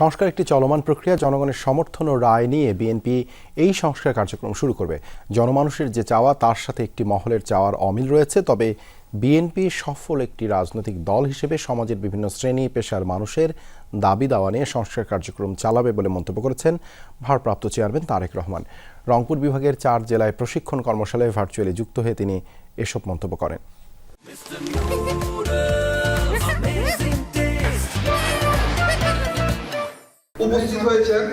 সংস্কার একটি চলমান প্রক্রিয়া, জনগণের সমর্থন ও রায় নিয়ে বিএনপি এই সংস্কার কার্যক্রম শুরু করবে। জনমানুষের যে চাওয়া, তার সাথে একটি মহলের চাওয়ার অমিল রয়েছে। তবে বিএনপি সফল একটি রাজনৈতিক দল হিসেবে সমাজের বিভিন্ন শ্রেণি, পেশার মানুষের দাবি দাওয়া নিয়ে সংস্কার কার্যক্রম চালাবে বলে মন্তব্য করেছেন ভারপ্রাপ্ত চেয়ারম্যান তারেক রহমান। রংপুর বিভাগের চার জেলায় প্রশিক্ষণ কর্মশালায় ভার্চুয়ালি যুক্ত হয়ে তিনি এসব মন্তব্য করেন। উপস্থিত হয়েছেন।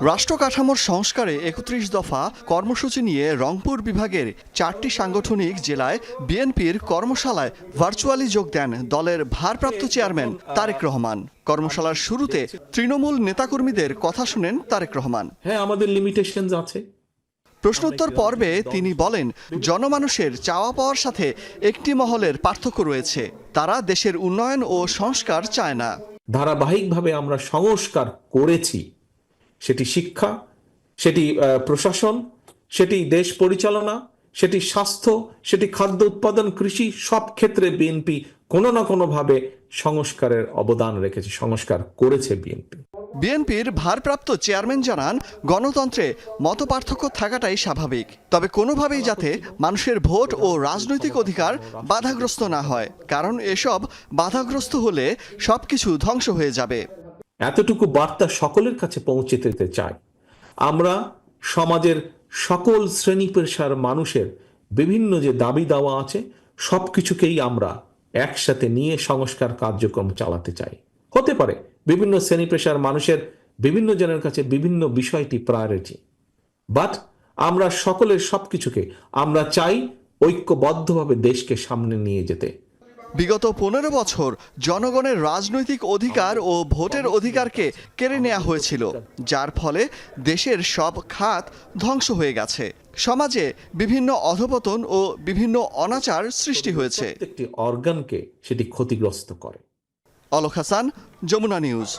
রাষ্ট্র কাঠামোর সংস্কারে একত্রিশ দফা কর্মসূচি নিয়ে রংপুর বিভাগের চারটি সাংগঠনিক জেলায় বিএনপির কর্মশালায় ভার্চুয়ালি যোগ দেন দলের ভারপ্রাপ্ত চেয়ারম্যান তারেক রহমান। কর্মশালার শুরুতে তৃণমূল নেতাকর্মীদের কথা শুনেন তারেক রহমান। হ্যাঁ আমাদের লিমিটেশন আছে। প্রশ্নোত্তর পর্বে তিনি বলেন জনমানুষের চাওয়া পাওয়ার সাথে একটি মহলের পার্থক্য রয়েছে। তারা দেশের উন্নয়ন ও সংস্কার চায় না। ধারাবাহিকভাবে আমরা সংস্কার করেছি। সেটি শিক্ষা, সেটি প্রশাসন, সেটি দেশ পরিচালনা, সেটি স্বাস্থ্য, সেটি খাদ্য উৎপাদন, কৃষি, সব ক্ষেত্রে বিএনপি কোনো না কোনোভাবে সংস্কারের অবদান রেখেছে, সংস্কার করেছে বিএনপি। বিএনপির ভারপ্রাপ্ত চেয়ারম্যান জানান, গণতন্ত্রে মতপার্থক্য থাকাটাই স্বাভাবিক, তবে কোনোভাবেই যাতে মানুষের ভোট ও রাজনৈতিক অধিকার বাধাগ্রস্ত না হয়, কারণ এসব বাধাগ্রস্ত হলে সবকিছু ধ্বংস হয়ে যাবে। এতটুকু বার্তা সকলের কাছে পৌঁছে দিতে চাই। আমরা সমাজের সকল শ্রেণি পেশার মানুষের বিভিন্ন যে দাবি দাওয়া আছে সব কিছুকেই আমরা একসাথে নিয়ে সংস্কার কার্যক্রম চালাতে চাই। হতে পারে বিভিন্ন শ্রেণি পেশার মানুষের বিভিন্ন জনের কাছে বিভিন্ন বিষয়টি প্রায়োরিটি। বাট আমরা সকলের সবকিছুকে আমরা চাই ঐক্যবদ্ধভাবে দেশকে সামনে নিয়ে যেতে। বিগত পনেরো বছর জনগণের রাজনৈতিক অধিকার ও ভোটের অধিকারকে কেড়ে নেওয়া হয়েছিল যার ফলে দেশের সব খাত ধ্বংস হয়ে গেছে। সমাজে বিভিন্ন অধপতন ও বিভিন্ন অনাচার সৃষ্টি হয়েছে। প্রত্যেকটি অর্গানকে সেটি ক্ষতিগ্রস্ত করে। অলক হাসান যমুনা নিউজ।